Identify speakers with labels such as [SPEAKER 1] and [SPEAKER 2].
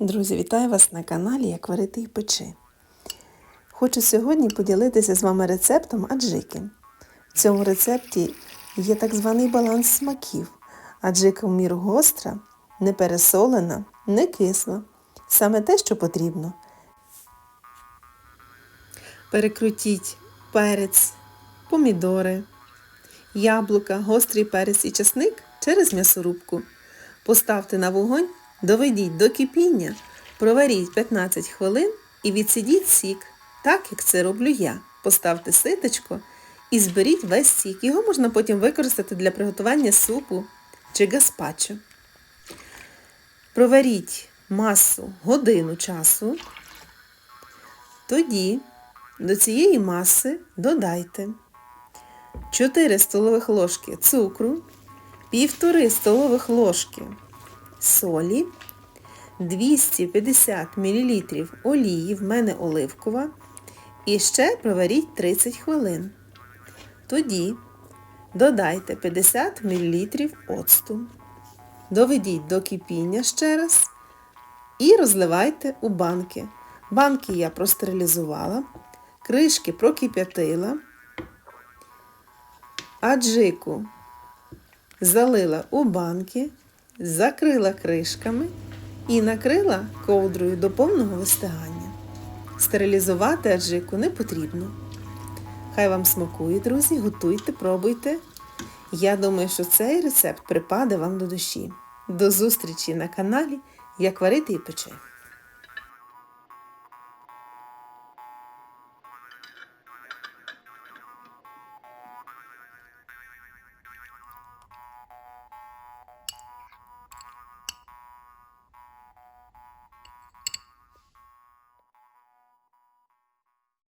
[SPEAKER 1] Друзі, вітаю вас на каналі Як варити і печи. Хочу сьогодні поділитися з вами рецептом аджики. В цьому рецепті є так званий баланс смаків. Аджика в міру гостра, не пересолена, не кисла. Саме те, що потрібно. Перекрутіть перець, помідори, яблука, гострий перець і часник через м'ясорубку. Поставте на вогонь, доведіть до кипіння, проваріть 15 хвилин і відсидіть сік, так як це роблю я. Поставте ситочко і зберіть весь сік. Його можна потім використати для приготування супу чи гаспачо. Проваріть масу годину часу. Тоді до цієї маси додайте 4 столових ложки цукру, 1,5 столових ложки солі, 250 мл олії, в мене оливкова, і ще проваріть 30 хвилин. Тоді додайте 50 мл оцту, доведіть до кипіння ще раз і розливайте у банки. Банки я простерилізувала, кришки прокип'ятила, аджику залила у банки, закрила кришками і накрила ковдрою до повного вистигання. Стерилізувати аджику не потрібно. Хай вам смакує, друзі, готуйте, пробуйте. Я думаю, що цей рецепт припаде вам до душі. До зустрічі на каналі Як варити і пече.